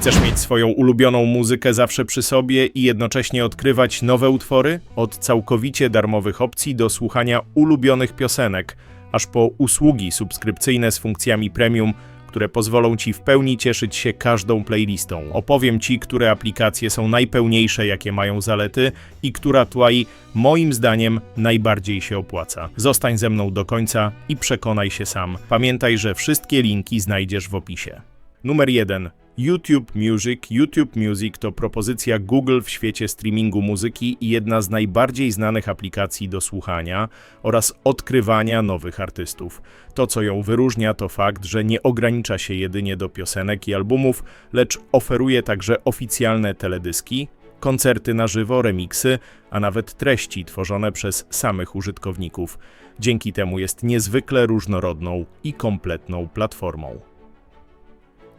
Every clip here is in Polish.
Chcesz mieć swoją ulubioną muzykę zawsze przy sobie i jednocześnie odkrywać nowe utwory? Od całkowicie darmowych opcji do słuchania ulubionych piosenek, aż po usługi subskrypcyjne z funkcjami premium, które pozwolą Ci w pełni cieszyć się każdą playlistą. Opowiem Ci, które aplikacje są najpełniejsze, jakie mają zalety i która tutaj, moim zdaniem, najbardziej się opłaca. Zostań ze mną do końca i przekonaj się sam. Pamiętaj, że wszystkie linki znajdziesz w opisie. Numer 1. YouTube Music. YouTube Music to propozycja Google w świecie streamingu muzyki i jedna z najbardziej znanych aplikacji do słuchania oraz odkrywania nowych artystów. To, co ją wyróżnia, to fakt, że nie ogranicza się jedynie do piosenek i albumów, lecz oferuje także oficjalne teledyski, koncerty na żywo, remiksy, a nawet treści tworzone przez samych użytkowników. Dzięki temu jest niezwykle różnorodną i kompletną platformą.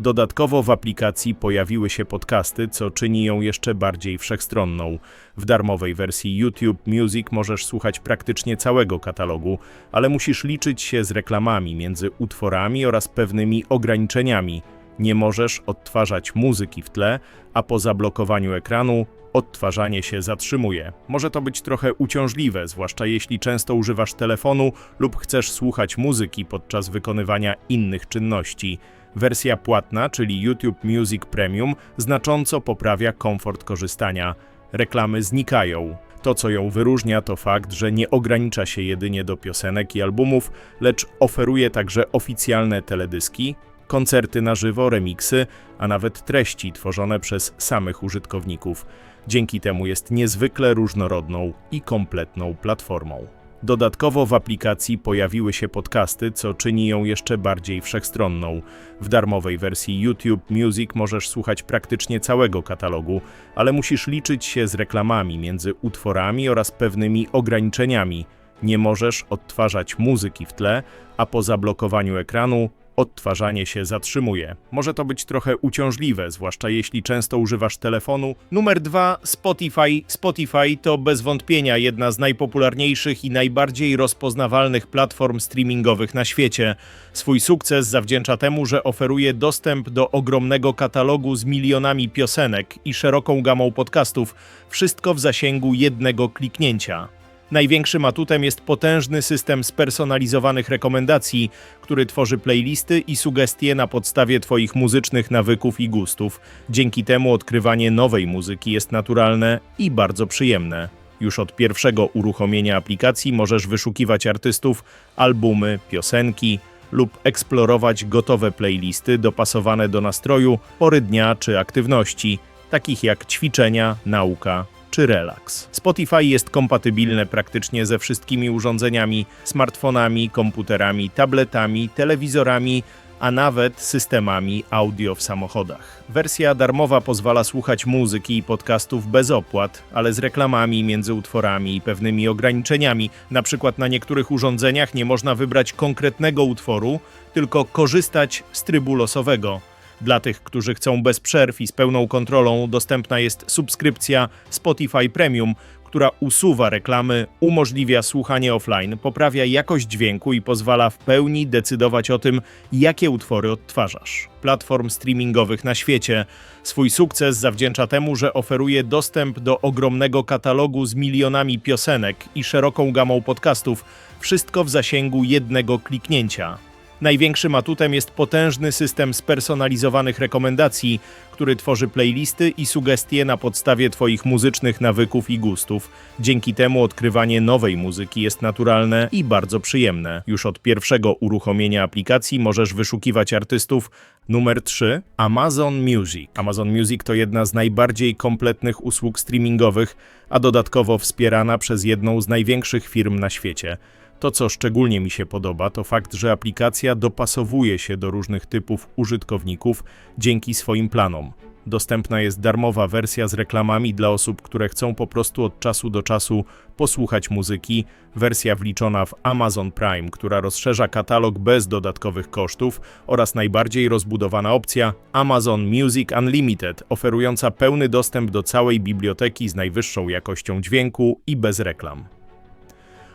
Dodatkowo w aplikacji pojawiły się podcasty, co czyni ją jeszcze bardziej wszechstronną. W darmowej wersji YouTube Music możesz słuchać praktycznie całego katalogu, ale musisz liczyć się z reklamami między utworami oraz pewnymi ograniczeniami. Nie możesz odtwarzać muzyki w tle, a po zablokowaniu ekranu odtwarzanie się zatrzymuje. Może to być trochę uciążliwe, zwłaszcza jeśli często używasz telefonu lub chcesz słuchać muzyki podczas wykonywania innych czynności. Wersja płatna, czyli YouTube Music Premium, znacząco poprawia komfort korzystania. Reklamy znikają. To, co ją wyróżnia, to fakt, że nie ogranicza się jedynie do piosenek i albumów, lecz oferuje także oficjalne teledyski, koncerty na żywo, remiksy, a nawet treści tworzone przez samych użytkowników. Dzięki temu jest niezwykle różnorodną i kompletną platformą. Dodatkowo w aplikacji pojawiły się podcasty, co czyni ją jeszcze bardziej wszechstronną. W darmowej wersji YouTube Music możesz słuchać praktycznie całego katalogu, ale musisz liczyć się z reklamami między utworami oraz pewnymi ograniczeniami. Nie możesz odtwarzać muzyki w tle, a po zablokowaniu ekranu odtwarzanie się zatrzymuje. Może to być trochę uciążliwe, zwłaszcza jeśli często używasz telefonu. Numer 2 Spotify. Spotify to bez wątpienia jedna z najpopularniejszych i najbardziej rozpoznawalnych platform streamingowych na świecie. Swój sukces zawdzięcza temu, że oferuje dostęp do ogromnego katalogu z milionami piosenek i szeroką gamą podcastów, wszystko w zasięgu jednego kliknięcia. Największym atutem jest potężny system spersonalizowanych rekomendacji, który tworzy playlisty i sugestie na podstawie Twoich muzycznych nawyków i gustów. Dzięki temu odkrywanie nowej muzyki jest naturalne i bardzo przyjemne. Już od pierwszego uruchomienia aplikacji możesz wyszukiwać artystów, albumy, piosenki lub eksplorować gotowe playlisty dopasowane do nastroju, pory dnia czy aktywności, takich jak ćwiczenia, nauka czy relaks. Spotify jest kompatybilne praktycznie ze wszystkimi urządzeniami, smartfonami, komputerami, tabletami, telewizorami, a nawet systemami audio w samochodach. Wersja darmowa pozwala słuchać muzyki i podcastów bez opłat, ale z reklamami między utworami i pewnymi ograniczeniami. Na przykład na niektórych urządzeniach nie można wybrać konkretnego utworu, tylko korzystać z trybu losowego. Dla tych, którzy chcą bez przerw i z pełną kontrolą, dostępna jest subskrypcja Spotify Premium, która usuwa reklamy, umożliwia słuchanie offline, poprawia jakość dźwięku i pozwala w pełni decydować o tym, jakie utwory odtwarzasz. Platform streamingowych na świecie. Swój sukces zawdzięcza temu, że oferuje dostęp do ogromnego katalogu z milionami piosenek i szeroką gamą podcastów, wszystko w zasięgu jednego kliknięcia. Największym atutem jest potężny system spersonalizowanych rekomendacji, który tworzy playlisty i sugestie na podstawie Twoich muzycznych nawyków i gustów. Dzięki temu odkrywanie nowej muzyki jest naturalne i bardzo przyjemne. Już od pierwszego uruchomienia aplikacji możesz wyszukiwać artystów. Numer 3 Amazon Music. Amazon Music to jedna z najbardziej kompletnych usług streamingowych, a dodatkowo wspierana przez jedną z największych firm na świecie. To, co szczególnie mi się podoba, to fakt, że aplikacja dopasowuje się do różnych typów użytkowników dzięki swoim planom. Dostępna jest darmowa wersja z reklamami dla osób, które chcą po prostu od czasu do czasu posłuchać muzyki, wersja wliczona w Amazon Prime, która rozszerza katalog bez dodatkowych kosztów oraz najbardziej rozbudowana opcja Amazon Music Unlimited, oferująca pełny dostęp do całej biblioteki z najwyższą jakością dźwięku i bez reklam.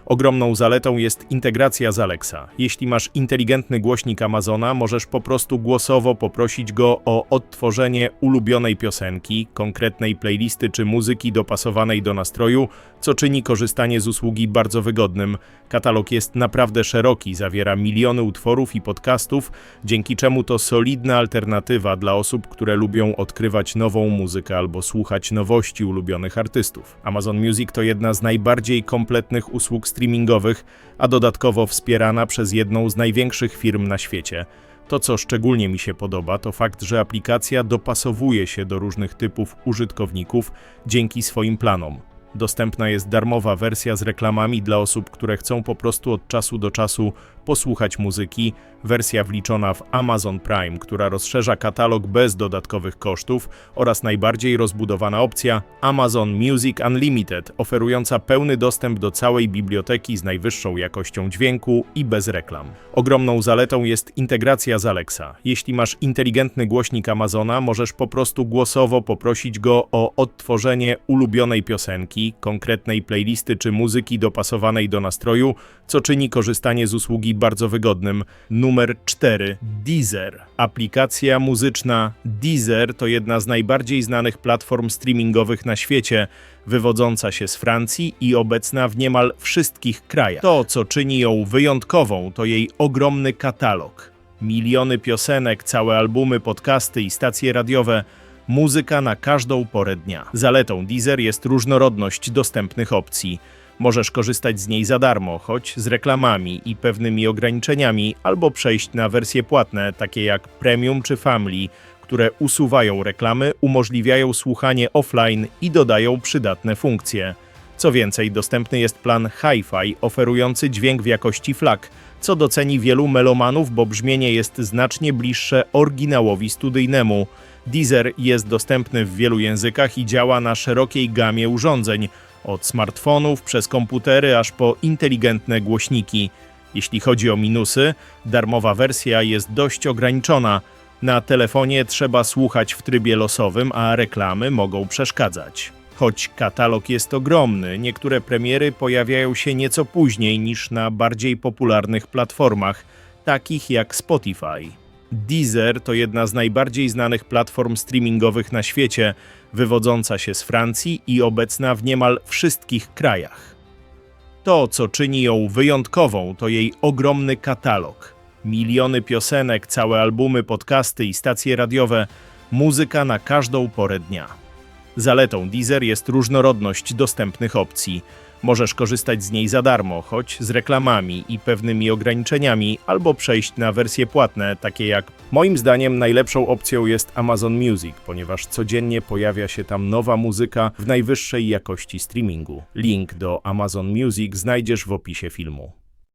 Ogromną zaletą jest integracja z Alexa. Jeśli masz inteligentny głośnik Amazona, możesz po prostu głosowo poprosić go o odtworzenie ulubionej piosenki, konkretnej playlisty czy muzyki dopasowanej do nastroju, co czyni korzystanie z usługi bardzo wygodnym. Katalog jest naprawdę szeroki, zawiera miliony utworów i podcastów, dzięki czemu to solidna alternatywa dla osób, które lubią odkrywać nową muzykę albo słuchać nowości ulubionych artystów. Amazon Music to jedna z najbardziej kompletnych usług streamingowych, a dodatkowo wspierana przez jedną z największych firm na świecie. To, co szczególnie mi się podoba, to fakt, że aplikacja dopasowuje się do różnych typów użytkowników dzięki swoim planom. Dostępna jest darmowa wersja z reklamami dla osób, które chcą po prostu od czasu do czasu posłuchać muzyki, wersja wliczona w Amazon Prime, która rozszerza katalog bez dodatkowych kosztów oraz najbardziej rozbudowana opcja Amazon Music Unlimited, oferująca pełny dostęp do całej biblioteki z najwyższą jakością dźwięku i bez reklam. Ogromną zaletą jest integracja z Alexa. Jeśli masz inteligentny głośnik Amazona, możesz po prostu głosowo poprosić go o odtworzenie ulubionej piosenki, konkretnej playlisty czy muzyki dopasowanej do nastroju, co czyni korzystanie z usługi bardzo wygodnym. Numer 4. Deezer. Aplikacja muzyczna Deezer to jedna z najbardziej znanych platform streamingowych na świecie, wywodząca się z Francji i obecna w niemal wszystkich krajach. To, co czyni ją wyjątkową, to jej ogromny katalog. Miliony piosenek, całe albumy, podcasty i stacje radiowe muzyka na każdą porę dnia. Zaletą Deezer jest różnorodność dostępnych opcji. Możesz korzystać z niej za darmo, choć z reklamami i pewnymi ograniczeniami, albo przejść na wersje płatne, takie jak Premium czy Family, które usuwają reklamy, umożliwiają słuchanie offline i dodają przydatne funkcje. Co więcej, dostępny jest plan Hi-Fi oferujący dźwięk w jakości FLAC, co doceni wielu melomanów, bo brzmienie jest znacznie bliższe oryginałowi studyjnemu. Deezer jest dostępny w wielu językach i działa na szerokiej gamie urządzeń, od smartfonów przez komputery aż po inteligentne głośniki. Jeśli chodzi o minusy, darmowa wersja jest dość ograniczona. Na telefonie trzeba słuchać w trybie losowym, a reklamy mogą przeszkadzać. Choć katalog jest ogromny, niektóre premiery pojawiają się nieco później niż na bardziej popularnych platformach, takich jak Spotify. Deezer to jedna z najbardziej znanych platform streamingowych na świecie, wywodząca się z Francji i obecna w niemal wszystkich krajach. To, co czyni ją wyjątkową, to jej ogromny katalog. Miliony piosenek, całe albumy, podcasty i stacje radiowe, muzyka na każdą porę dnia. Zaletą Deezer jest różnorodność dostępnych opcji. Możesz korzystać z niej za darmo, choć z reklamami i pewnymi ograniczeniami, albo przejść na wersje płatne, takie jak moim zdaniem najlepszą opcją jest Amazon Music, ponieważ codziennie pojawia się tam nowa muzyka w najwyższej jakości streamingu. Link do Amazon Music znajdziesz w opisie filmu.